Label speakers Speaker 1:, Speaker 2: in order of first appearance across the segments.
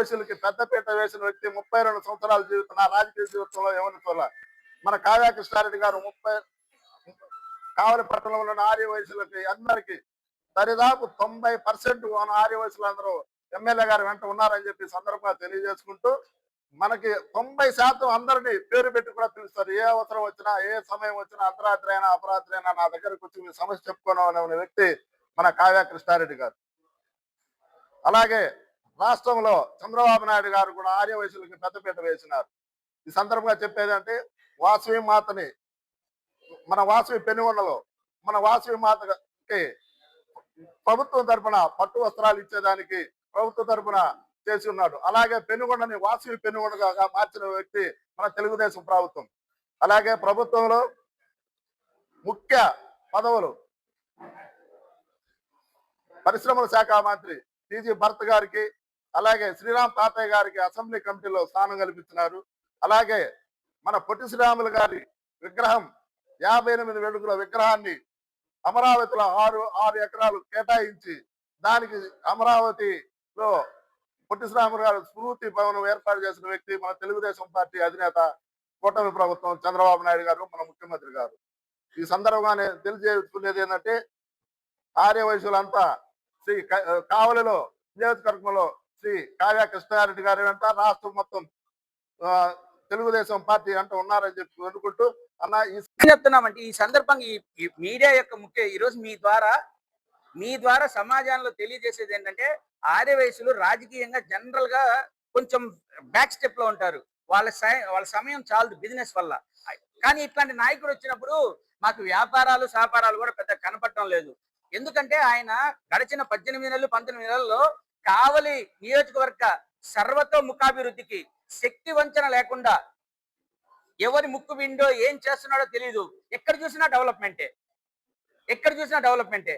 Speaker 1: ఆర్యవైశ్యులకి పెద్దపీట వేసిన వ్యక్తి ముప్పై రెండు సంవత్సరాల జీవితం నా రాజకీయ జీవితంలో ఎవరిని చూడాల? మన కావ్య కృష్ణారెడ్డి గారు ముప్పై కావలి పట్టణంలో ఉన్న ఆర్యవైశ్యులకి అందరికి దరిదాపు తొంభై పర్సెంట్ మన ఆర్యవైశ్యులు ఎమ్మెల్యే గారు వెంట ఉన్నారని చెప్పి సందర్భంగా తెలియజేసుకుంటూ మనకి తొంభై శాతం అందరినీ పేరు పెట్టి కూడా పిలుస్తారు. ఏ అవసరం వచ్చినా ఏ సమయం వచ్చినా అర్ధరాత్రి అయినా అపరాత్రి అయినా నా దగ్గరకు వచ్చి మీ సమస్య చెప్పుకోవడం అనే వ్యక్తి మన కావ్య కృష్ణారెడ్డి గారు. అలాగే రాష్ట్రంలో చంద్రబాబు నాయుడు గారు కూడా ఆర్య వయసులకి పెద్దపీట వేసినారు. ఈ సందర్భంగా చెప్పేదంటే వాసవి మాతని మన వాసవి పెనుగొండలో మన వాసవి మాతకి ప్రభుత్వం తరఫున పట్టు వస్త్రాలు ఇచ్చేదానికి ప్రభుత్వ తరఫున చేసి ఉన్నాడు. అలాగే పెనుగొండని వాసవి పెనుగొండగా మార్చిన వ్యక్తి మన తెలుగుదేశం ప్రభుత్వం. అలాగే ప్రభుత్వంలో ముఖ్య పదవులు పరిశ్రమల శాఖ మంత్రి టీజీ భరత్ గారికి అలాగే శ్రీరామ్ తాతయ్య గారికి అసెంబ్లీ కమిటీలో స్థానం కల్పించినారు అలాగే మన పొట్టి శ్రీరాములు గారి విగ్రహం యాభై ఎనిమిది వెలుగుల విగ్రహాన్ని అమరావతిలో ఆరు ఆరు ఎకరాలు కేటాయించి దానికి అమరావతిలో పొట్టి శ్రీరాములు గారు స్మృతి భవనం ఏర్పాటు చేసిన వ్యక్తి మన తెలుగుదేశం పార్టీ అధినేత కూటమి ప్రభుత్వం చంద్రబాబు నాయుడు గారు మన ముఖ్యమంత్రి గారు. ఈ సందర్భంగానే తెలియజేసుకునేది ఏంటంటే ఆర్య శ్రీ కావలిలో నియోజకవర్గంలో శ్రీ కావ్య కృష్ణారెడ్డి గారు వెంట రాష్ట్రం మొత్తం తెలుగుదేశం పార్టీ అంటూ ఉన్నారని చెప్పి అనుకుంటూ అన్న ఈ
Speaker 2: చెప్తున్నామంటే ఈ సందర్భంగా ఈ మీడియా యొక్క ముఖ్య ఈరోజు మీ ద్వారా మీ ద్వారా సమాజంలో తెలియజేసేది ఏంటంటే ఆర్య వయసులు రాజకీయంగా జనరల్గా కొంచెం బ్యాక్ స్టెప్లో ఉంటారు. వాళ్ళ సై- వాళ్ళ సమయం చాలదు బిజినెస్ వల్ల. కానీ ఇట్లాంటి నాయకుడు వచ్చినప్పుడు మాకు వ్యాపారాలు సాపారాలు కూడా పెద్ద కనపడటం లేదు. ఎందుకంటే ఆయన గడిచిన పద్దెనిమిది నెలలు పంతొమ్మిది నెలల్లో కావలి నియోజకవర్గ సర్వతో ముఖాభివృద్ధికి శక్తి వంచన లేకుండా ఎవరి ముక్కు విండో ఏం చేస్తున్నాడో తెలియదు ఎక్కడ చూసినా డెవలప్మెంటే. ఎక్కడ చూసినా డెవలప్మెంటే.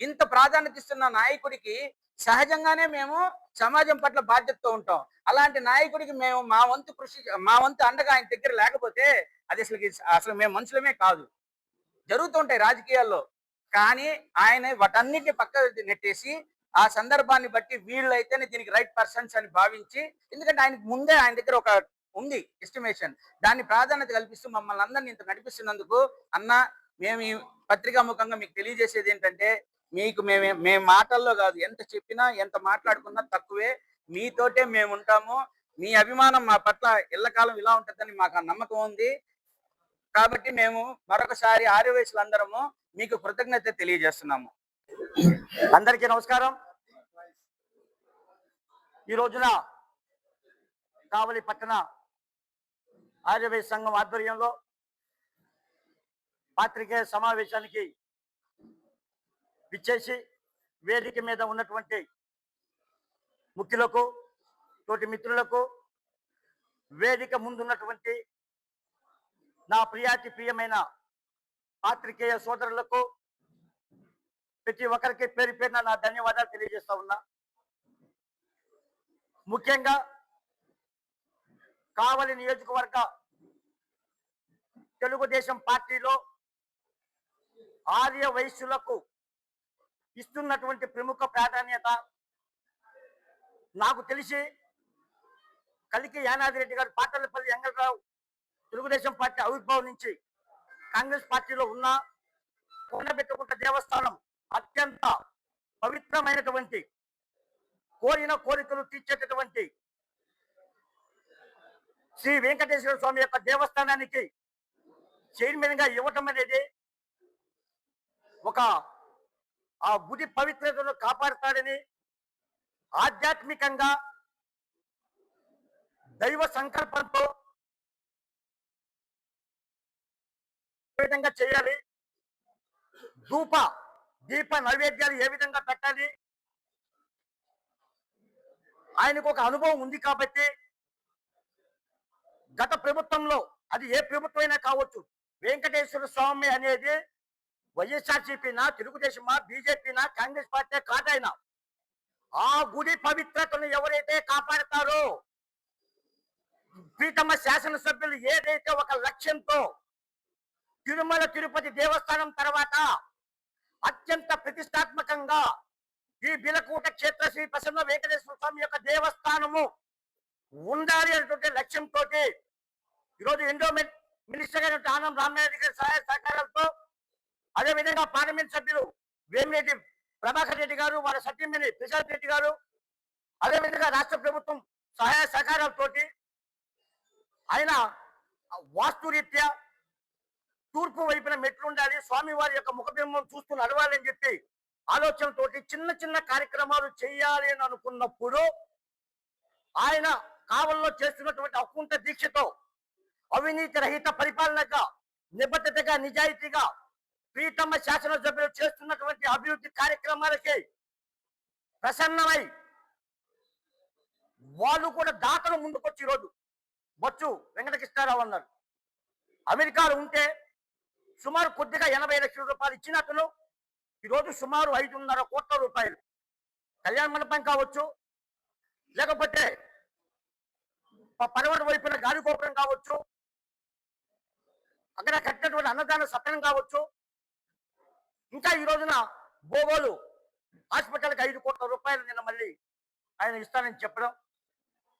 Speaker 2: ఇంత ప్రాధాన్యత ఇస్తున్న నాయకుడికి సహజంగానే మేము సమాజం పట్ల బాధ్యతతో ఉంటాం. అలాంటి నాయకుడికి మేము మా వంతు కృషి మా వంతు అండగా ఆయన దగ్గర లేకపోతే అది అసలు అసలు మేము మనుషులమే కాదు. జరుగుతుంటాయి రాజకీయాల్లో. కానీ ఆయన వాటన్నిటిని పక్క నెట్టేసి ఆ సందర్భాన్ని బట్టి వీళ్ళైతేనే దీనికి రైట్ పర్సన్స్ అని భావించి ఎందుకంటే ఆయనకు ముందే ఆయన దగ్గర ఒక ఉంది ఎస్టిమేషన్ దాన్ని ప్రాధాన్యత కల్పిస్తూ మమ్మల్ని అందరినీ ఇంత నడిపిస్తున్నందుకు అన్న మేము ఈ పత్రికా ముఖంగా మీకు తెలియజేసేది ఏంటంటే మీకు మేము మేము మాటల్లో కాదు ఎంత చెప్పినా ఎంత మాట్లాడుకున్నా తక్కువే. మీతోటే మేము ఉంటాము. మీ అభిమానం మా పట్ల ఎల్లకాలం ఇలా ఉంటుందని మాకు నమ్మకం ఉంది. కాబట్టి మేము మరొకసారి ఆర్యవయసులు అందరము మీకు కృతజ్ఞత తెలియజేస్తున్నాము.
Speaker 3: అందరికీ నమస్కారం. ఈ రోజున కావలి పట్టణ ఆర్యవైశ్య సంఘం ఆధ్వర్యంలో పాత్రికేయ సమావేశానికి విచ్చేసి వేదిక మీద ఉన్నటువంటి ముఖ్యులకు తోటి మిత్రులకు వేదిక ముందున్నటువంటి నా ప్రియాతి ప్రియమైన పాత్రికేయ సోదరులకు ప్రతి ఒక్కరికి పేరు పేరున నా ధన్యవాదాలు తెలియజేస్తా ఉన్నా. ముఖ్యంగా కావలి నియోజకవర్గ తెలుగుదేశం పార్టీలో ఆర్య వయస్సులకు ఇస్తున్నటువంటి ప్రముఖ ప్రాధాన్యత నాకు తెలిసి కలికి యానాదిరెడ్డి గారు పాటలపల్లి ఎంగళరావు తెలుగుదేశం పార్టీ ఆవిర్భావం నుంచి కాంగ్రెస్ పార్టీలో ఉన్న కొండబెట్టుకుంట దేవస్థానం అత్యంత పవిత్రమైనటువంటి కోరిన కోరికలు తీర్చేటటువంటి శ్రీ వెంకటేశ్వర స్వామి యొక్క దేవస్థానానికి చైర్మన్గా ఇవ్వటం అనేది ఒక ఆ గుడి పవిత్రతను కాపాడుతాడని ఆధ్యాత్మికంగా దైవ సంకల్పంతో ఏ విధంగా చేయాలి? ధూప దీప నైవేద్యాలు ఏ విధంగా పెట్టాలి? ఆయనకు ఒక అనుభవం ఉంది కాబట్టి గత ప్రభుత్వంలో అది ఏ ప్రభుత్వమైనా కావచ్చు వెంకటేశ్వర స్వామి అనేది వైఎస్ఆర్సీపీనా తెలుగుదేశమా బీజేపీనా కాంగ్రెస్ పార్టీ కాదైనా ఆ గుడి పవిత్రతను ఎవరైతే కాపాడతారో ప్రీతమ శాసనసభ్యులు ఏదైతే ఒక లక్ష్యంతో తిరుమల తిరుపతి దేవస్థానం తర్వాత అత్యంత ప్రతిష్టాత్మకంగా ఈ బిలకూట క్షేత్ర శ్రీ ప్రసన్న వెంకటేశ్వర స్వామి యొక్క దేవస్థానము ఉండాలి అనేటువంటి లక్ష్యంతో ఈరోజు ఎండోమెంట్ మినిస్టర్ గారి ఆనం రామనాయుడు గారి సహాయ సహకారాలతో అదేవిధంగా పార్లమెంట్ సభ్యులు వేమిరెడ్డి ప్రభాకర్ రెడ్డి గారు వాళ్ళ సత్యమేని ప్రశాంత్ రెడ్డి గారు అదేవిధంగా రాష్ట్ర ప్రభుత్వం సహాయ సహకారాలతోటి ఆయన వాస్తురీత్యా తూర్పు వైపున మెట్లు ఉండాలి స్వామివారి యొక్క ముఖబింబం చూస్తూ నడవాలని చెప్పి ఆలోచనతోటి చిన్న చిన్న కార్యక్రమాలు చేయాలి అని అనుకున్నప్పుడు ఆయన కావల్లో చేస్తున్నటువంటి అకుంఠ దీక్షతో అవినీతి రహిత పరిపాలనగా నిబద్ధతగా నిజాయితీగా ప్రీతమ్మ శాసనసభ్యులు చేస్తున్నటువంటి అభివృద్ధి కార్యక్రమాలకి ప్రసన్నమై వాళ్ళు కూడా దాతలు ముందుకొచ్చి ఈరోజు బొచ్చు వెంకటకృష్ణారావు అన్నారు. అమెరికాలో ఉంటే సుమారు కొద్దిగా ఎనభై లక్షల రూపాయలు ఇచ్చిన ఈరోజు సుమారు ఐదున్నర కోట్ల రూపాయలు. కళ్యాణ మండపం కావచ్చు లేకపోతే ప- వైపున గాలి కావచ్చు అక్కడ కట్టినటువంటి అన్నదాన సత్రం కావచ్చు ఇంకా ఈ రోజున బోగోలు హాస్పిటల్కి ఐదు కోట్ల రూపాయలు నిన్న మళ్ళీ ఆయన ఇస్తానని చెప్పడం.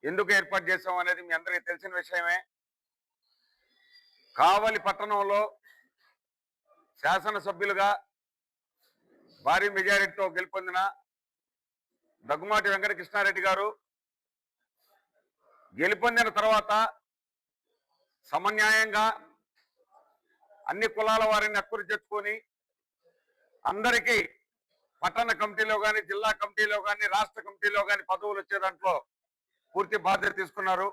Speaker 4: ఎందుకు ఏర్పాటు చేసాం అనేది మీ అందరికీ తెలిసిన విషయమే. కావలి పట్టణంలో శాసనసభ్యులుగా భారీ మెజారిటీతో గెలుపొందిన దగ్గుమాటి వెంకటకృష్ణారెడ్డి గారు గెలుపొందిన తర్వాత సమన్యాయంగా అన్ని కులాల వారిని అక్కురు తెచ్చుకొని అందరికీ పట్టణ కమిటీలో కానీ జిల్లా కమిటీలో కానీ రాష్ట్ర కమిటీలో కానీ పదవులు వచ్చే దాంట్లో పూర్తి బాధ్యత తీసుకున్నారు.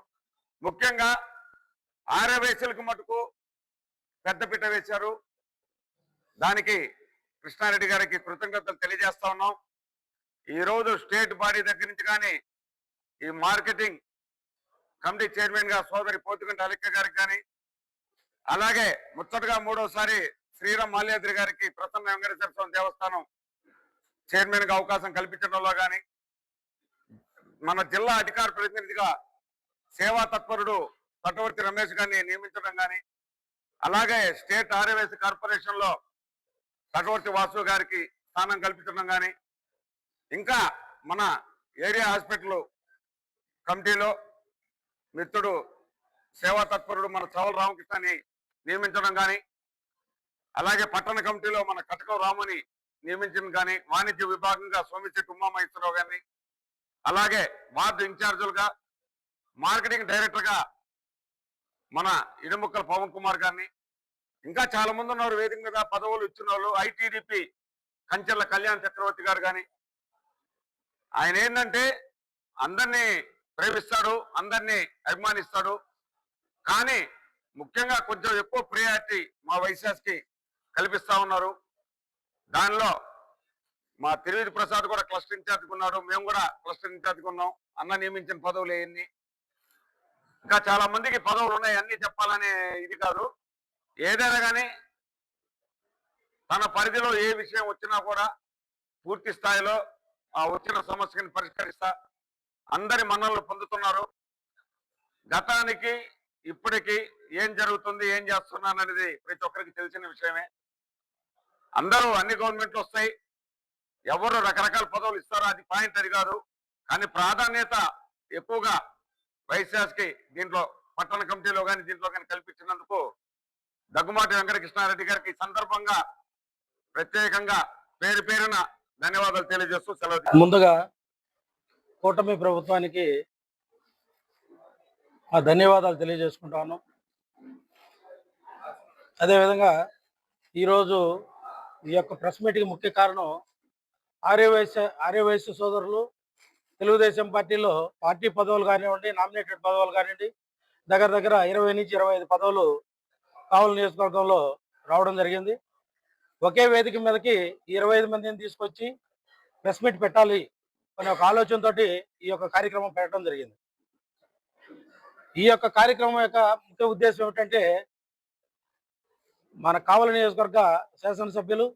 Speaker 4: ముఖ్యంగా ఆర్యవేశ్యులకు మటుకు పెద్దపీట వేశారు. దానికి కృష్ణారెడ్డి గారికి కృతజ్ఞతలు తెలియజేస్తా ఉన్నాం. ఈరోజు స్టేట్ బాడీ దగ్గర నుంచి కానీ ఈ మార్కెటింగ్ కమిటీ చైర్మన్గా సోదరి పోతుగంట అలిక్క గారికి కానీ అలాగే ముచ్చటగా మూడోసారి శ్రీరామ్ మాల్యాద్రి గారికి ప్రసన్న వెంకటేశ్వర స్వామి దేవస్థానం చైర్మన్గా అవకాశం కల్పించడంలో కానీ మన జిల్లా అధికార ప్రతినిధిగా సేవా తత్పరుడు తటవర్తి రమేష్ గారిని నియమించడం కానీ అలాగే స్టేట్ ఆర్యవేస్ కార్పొరేషన్ చక్రవర్తి వాసు గారికి స్థానం కల్పించడం కానీ ఇంకా మన ఏరియా హాస్పిటల్ కమిటీలో మిత్రుడు సేవా తత్పరుడు మన చవల రామకృష్ణని నియమించడం కానీ అలాగే పట్టణ కమిటీలో మన కటకం రాముని నియమించడం కానీ వాణిజ్య విభాగంగా సోమిశెట్టి ఉమామహేశ్వరరావు గారిని అలాగే వార్డు ఇన్ఛార్జులుగా మార్కెటింగ్ డైరెక్టర్గా మన ఇడుముక్కల పవన్ కుమార్ గారిని ఇంకా చాలా మంది ఉన్నారు. వేదిక మీద పదవులు ఇచ్చిన వాళ్ళు. ఐటీడీపీ కంచెల కళ్యాణ్ చక్రవర్తి గారు కానీ ఆయన ఏంటంటే అందరినీ ప్రేమిస్తాడు అందరినీ అభిమానిస్తాడు. కానీ ముఖ్యంగా కొంచెం ఎక్కువ ప్రియారిటీ మా వైశాస్కి కల్పిస్తా ఉన్నారు. దానిలో మా తిరువిధి ప్రసాద్ కూడా క్లస్టర్ ఇన్ఛార్జ్ ఉన్నాడు. మేము కూడా క్లస్టర్ ఇన్ఛార్జ్ ఉన్నాం. అన్న నియమించిన పదవులు ఇంకా చాలా మందికి పదవులు ఉన్నాయి. అన్ని చెప్పాలనే ఇది కాదు. ఏదైనా కానీ తన పరిధిలో ఏ విషయం వచ్చినా కూడా పూర్తి స్థాయిలో ఆ వచ్చిన సమస్యని పరిష్కరిస్తా అందరి మన్నలు పొందుతున్నారు. గతానికి ఇప్పటికీ ఏం జరుగుతుంది ఏం చేస్తున్నాననేది ప్రతి ఒక్కరికి తెలిసిన విషయమే. అందరూ అన్ని గవర్నమెంట్లు వస్తాయి. ఎవరు రకరకాల పదవులు ఇస్తారో అది పాయింట్ అది కాదు. కానీ ప్రాధాన్యత ఎక్కువగా వైశాస్కి దీంట్లో పట్టణ కమిటీలో కానీ దీంట్లో కానీ కల్పించినందుకు దగ్గుమాటి వెంకటకృష్ణారెడ్డి గారికి ఈ సందర్భంగా ప్రత్యేకంగా పేరు పేరున ధన్యవాదాలు తెలియజేస్తూ సెలవు
Speaker 5: ముందుగా కూటమి ప్రభుత్వానికి ఆ ధన్యవాదాలు తెలియజేసుకుంటాను. అదేవిధంగా ఈరోజు ఈ యొక్క ప్రెస్ మీట్కి ముఖ్య కారణం ఆర్యవైశ్య ఆర్యవైశ్య సోదరులు తెలుగుదేశం పార్టీలో పార్టీ పదవులు కానివ్వండి నామినేటెడ్ పదవులు కానివ్వండి దగ్గర దగ్గర ఇరవై నుంచి ఇరవై ఐదు పదవులు కావలి నియోజకవర్గంలో రావడం జరిగింది. ఒకే వేదిక మీదకి ఇరవై ఐదు మందిని తీసుకొచ్చి ప్రెస్ మీట్ పెట్టాలి అనే ఒక ఆలోచనతోటి ఈ యొక్క కార్యక్రమం పెట్టడం జరిగింది. ఈ యొక్క కార్యక్రమం యొక్క ముఖ్య ఉద్దేశం ఏమిటంటే మన కావలి నియోజకవర్గ శాసనసభ్యులు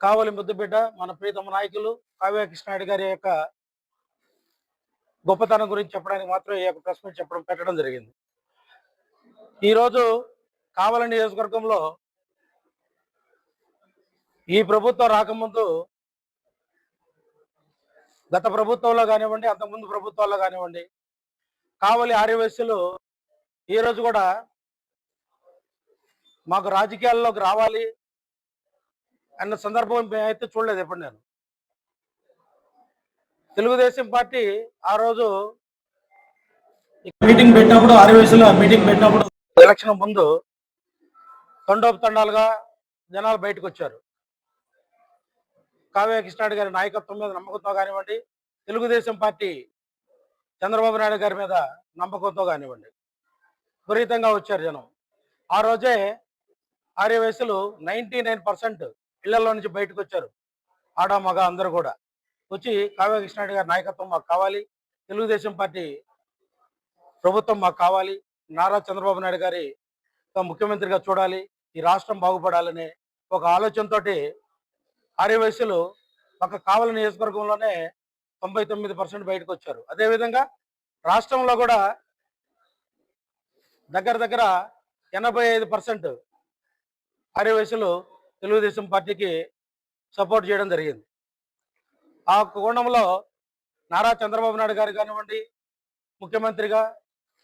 Speaker 5: కావలి ముద్దుబిడ్డ మన ప్రీతమ నాయకులు కావ్య కృష్ణాయుడు గారి యొక్క గొప్పతనం గురించి చెప్పడానికి మాత్రం ఈ యొక్క ప్రెస్ మీట్ చెప్పడం పెట్టడం జరిగింది. ఈరోజు కావల నియోజకవర్గంలో ఈ ప్రభుత్వం రాకముందు గత ప్రభుత్వంలో కానివ్వండి అంతకుముందు ప్రభుత్వాల్లో కానివ్వండి కావలి ఆర్యవయస్సులు ఈ రోజు కూడా మాకు రాజకీయాల్లోకి రావాలి అన్న సందర్భం అయితే చూడలేదు ఎప్పుడు నేను. తెలుగుదేశం పార్టీ ఆ రోజు మీటింగ్ పెట్టినప్పుడు ఆర్యవయసులో మీటింగ్ పెట్టినప్పుడు ఎలక్షన్ ముందు తండోపతండాలుగా జనాలు బయటకు వచ్చారు. కావ్య కృష్ణాడు గారి నాయకత్వం మీద నమ్మకంతో కానివ్వండి తెలుగుదేశం పార్టీ చంద్రబాబు నాయుడు గారి మీద నమ్మకంతో కానివ్వండి విపరీతంగా వచ్చారు జనం. ఆ రోజే ఆర్య వయసులు నైన్టీ నైన్ పర్సెంట్ ఇళ్ళలో నుంచి బయటకు వచ్చారు. ఆడ మగ అందరూ కూడా. వచ్చి కావ్య కృష్ణారెడ్డి గారి నాయకత్వం మాకు కావాలి తెలుగుదేశం పార్టీ ప్రభుత్వం మాకు కావాలి నారా చంద్రబాబు నాయుడు గారి ముఖ్యమంత్రిగా చూడాలి ఈ రాష్ట్రం బాగుపడాలనే ఒక ఆలోచనతోటి ఆర్యవైశ్యులు ఒక కావల నియోజకవర్గంలోనే తొంభై తొమ్మిది పర్సెంట్ బయటకు వచ్చారు. అదేవిధంగా రాష్ట్రంలో కూడా దగ్గర దగ్గర ఎనభై ఐదు పర్సెంట్ ఆర్యవైశ్యులు తెలుగుదేశం పార్టీకి సపోర్ట్ చేయడం జరిగింది. ఆ కోణంలో నారా చంద్రబాబు నాయుడు గారు కానివ్వండి ముఖ్యమంత్రిగా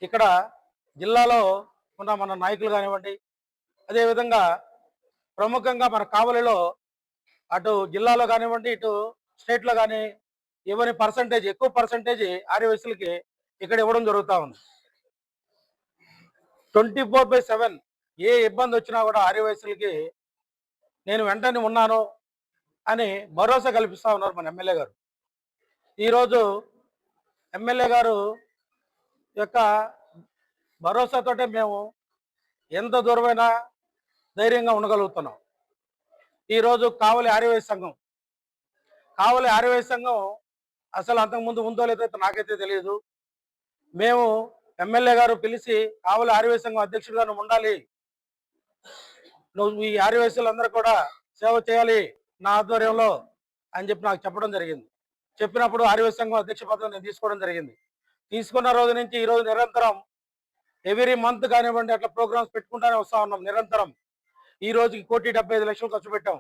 Speaker 5: ఇక్కడ జిల్లాలో ఉన్న మన నాయకులు కానివ్వండి అదేవిధంగా ప్రముఖంగా మన కావలిలో అటు జిల్లాలో కానివ్వండి ఇటు స్టేట్లో కానీ ఇవ్వని పర్సంటేజ్ ఎక్కువ పర్సంటేజ్ ఆర్యవయసులకి ఇక్కడ ఇవ్వడం జరుగుతూ ఉంది. ట్వంటీ ఫోర్ బై సెవెన్ ఏ ఇబ్బంది వచ్చినా కూడా ఆర్యవయసులకి నేను వెంటనే ఉన్నాను అని భరోసా కల్పిస్తూ ఉన్నారు మన ఎమ్మెల్యే గారు. ఈరోజు ఎమ్మెల్యే గారు యొక్క భరోసాతోటే మేము ఎంత దూరమైనా ధైర్యంగా ఉండగలుగుతున్నాం. ఈరోజు కావలి ఆర్యవై సంఘం కావలి ఆర్యవై సంఘం అసలు అంతకుముందు ఉందో లేదో నాకైతే తెలియదు. మేము ఎమ్మెల్యే గారు పిలిచి కావలి ఆర్యవై సంఘం అధ్యక్షుడిగా నువ్వు ఉండాలి. నువ్వు ఈ ఆర్యవైశ్యులందరూ కూడా సేవ చేయాలి నా ఆధ్వర్యంలో అని చెప్పి నాకు చెప్పడం జరిగింది. చెప్పినప్పుడు ఆర్యవై సంఘం అధ్యక్ష పదవి నేను తీసుకోవడం జరిగింది. తీసుకున్న రోజు నుంచి ఈ రోజు నిరంతరం ఎవ్రీ మంత్ కానివ్వండి అట్లా ప్రోగ్రామ్స్ పెట్టుకుంటానే వస్తా ఉన్నాం నిరంతరం. ఈ రోజుకి కోటి డెబ్బై ఐదు లక్షలు ఖర్చు పెట్టాం.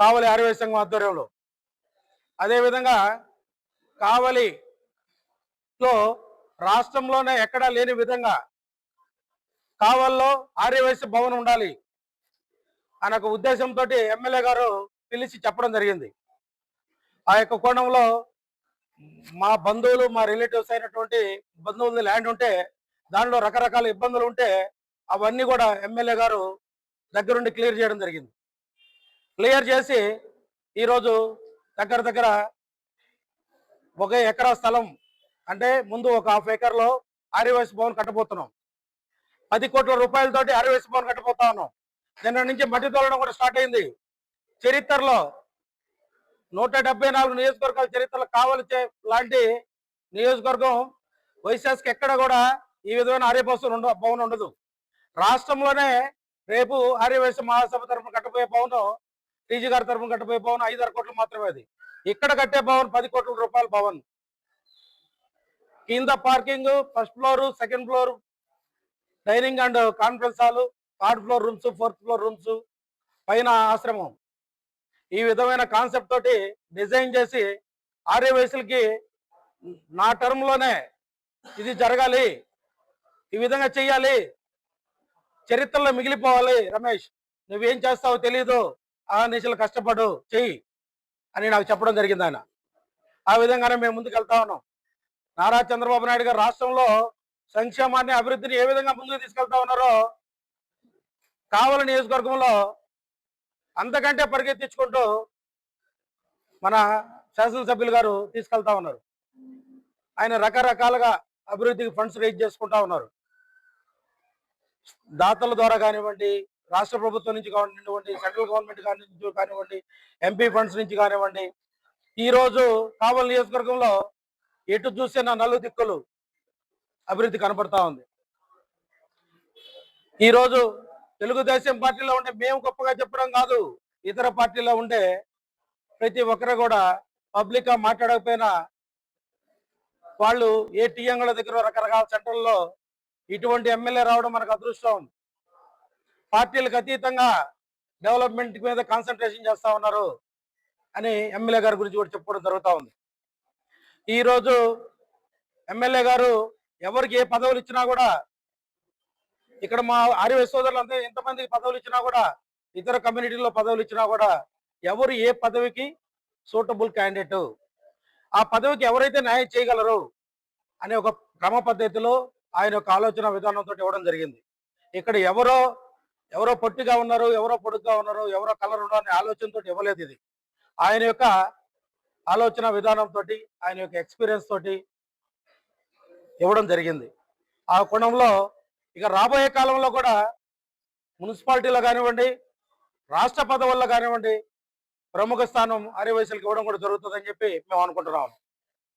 Speaker 5: కావలి ఆర్యవై సంఘం ఆధ్వర్యంలో. అదేవిధంగా కావలిలో రాష్ట్రంలోనే ఎక్కడా లేని విధంగా కావల్లో ఆర్యవైశ్య భవన్ ఉండాలి అనే ఒక ఉద్దేశంతో ఎమ్మెల్యే గారు పిలిచి చెప్పడం జరిగింది. ఆ యొక్క కోణంలో మా బంధువులు మా రిలేటివ్స్ అయినటువంటి బంధువులు ల్యాండ్ ఉంటే దానిలో రకరకాల ఇబ్బందులు ఉంటే అవన్నీ కూడా ఎమ్మెల్యే గారు దగ్గరుండి క్లియర్ చేయడం జరిగింది. క్లియర్ చేసి ఈరోజు దగ్గర దగ్గర ఒక ఎకరా స్థలం అంటే ముందు ఒక హాఫ్ ఎకర్లో ఆర్యవైస్ భవన్ కట్టబోతున్నాం. పది కోట్ల రూపాయలతోటి ఆర్యవైస్ భవన్ కట్టబోతా ఉన్నాం. నిన్న నుంచి మట్టి తోలడం కూడా స్టార్ట్ అయింది. చరిత్రలో నూట డెబ్బై నాలుగు నియోజకవర్గాల చరిత్రలో కావలి లాంటి నియోజకవర్గం వైశాస్కి ఎక్కడ కూడా ఈ విధమైన ఆర్యపోసం ఉండ పవన్ ఉండదు. రాష్ట్రంలోనే రేపు ఆర్యవేశ మహాసభ తరఫున కట్టబోయే పవన్ టీజీ గారి తరఫున కట్టబోయే పవన్ ఐదారు కోట్లు మాత్రమే అది. ఇక్కడ కట్టే భవన్ పది కోట్ల రూపాయల భవన్ కింద parking first floor second floor dining and conference hall third floor rooms fourth floor rooms పైన ఆశ్రమం. ఈ విధమైన కాన్సెప్ట్ తోటి డిజైన్ చేసి ఆర్యవయసులకి నా టర్మ్లోనే ఇది జరగాలి. ఈ విధంగా చెయ్యాలి. చరిత్రలో మిగిలిపోవాలి. రమేష్ నువ్వేం చేస్తావో తెలీదు. ఆ నిశలు కష్టపడు. చెయ్యి అని నాకు చెప్పడం జరిగింది ఆయన. ఆ విధంగానే మేము ముందుకు వెళ్తా ఉన్నాం. నారా చంద్రబాబు నాయుడు గారు రాష్ట్రంలో సంక్షేమాన్ని అభివృద్ధిని ఏ విధంగా ముందుకు తీసుకెళ్తా ఉన్నారో కావల నియోజకవర్గంలో అంతకంటే పరిగెత్తించుకుంటూ మన శాసనసభ్యులు గారు తీసుకెళ్తా ఉన్నారు. ఆయన రకరకాలుగా అభివృద్ధికి ఫండ్స్ రేజ్ చేసుకుంటా ఉన్నారు. దాతల ద్వారా కానివ్వండి రాష్ట్ర ప్రభుత్వం నుంచి కానివ్వండి సెంట్రల్ గవర్నమెంట్ నుంచి కానివ్వండి ఎంపీ ఫండ్స్ నుంచి కానివ్వండి ఈ రోజు కావలి నియోజకవర్గంలో ఎటు చూసే నా నలు దిక్కులు అభివృద్ధి కనపడతా ఉంది. ఈ రోజు తెలుగుదేశం పార్టీలో ఉంటే మేము గొప్పగా చెప్పడం కాదు ఇతర పార్టీలో ఉంటే ప్రతి ఒక్కరు కూడా పబ్లిక్గా మాట్లాడకపోయినా వాళ్ళు ఏ టీఎంల దగ్గర రకరకాల సెంటర్లో ఇటువంటి ఎమ్మెల్యే రావడం మనకు అదృష్టం. పార్టీలకు అతీతంగా డెవలప్మెంట్ మీద కాన్సన్ట్రేషన్ చేస్తా ఉన్నారు అని ఎమ్మెల్యే గారి గురించి కూడా చెప్పుకోవడం జరుగుతూ ఉంది. ఈరోజు ఎమ్మెల్యే గారు ఎవరికి ఏ పదవులు ఇచ్చినా కూడా ఇక్కడ మా ఆర్యవ సోదరులంతా ఎంతమందికి పదవులు ఇచ్చినా కూడా ఇతర కమ్యూనిటీలో పదవులు ఇచ్చినా కూడా ఎవరు ఏ పదవికి సూటబుల్ క్యాండిడేట్? ఆ పదవికి ఎవరైతే న్యాయం చేయగలరు? అనే ఒక క్రమ పద్ధతిలో ఆయన యొక్క ఆలోచన విధానంతో ఇవ్వడం జరిగింది. ఇక్కడ ఎవరో ఎవరో పొట్టిగా ఉన్నారు ఎవరో పొడుగ్గా ఉన్నారు ఎవరో కలర్ ఉన్నారు అనే ఆలోచనతో ఇవ్వలేదు ఇది. ఆయన యొక్క ఆలోచన విధానంతో ఆయన యొక్క ఎక్స్పీరియన్స్ తోటి ఇవ్వడం జరిగింది. ఆ కోణంలో ఇక రాబోయే కాలంలో కూడా మున్సిపాలిటీలో కానివ్వండి రాష్ట్ర పదవుల్లో కానివ్వండి ప్రముఖ స్థానం ఆర్యవైశ్యులకు ఇవ్వడం కూడా జరుగుతుందని చెప్పి మేము అనుకుంటున్నాం.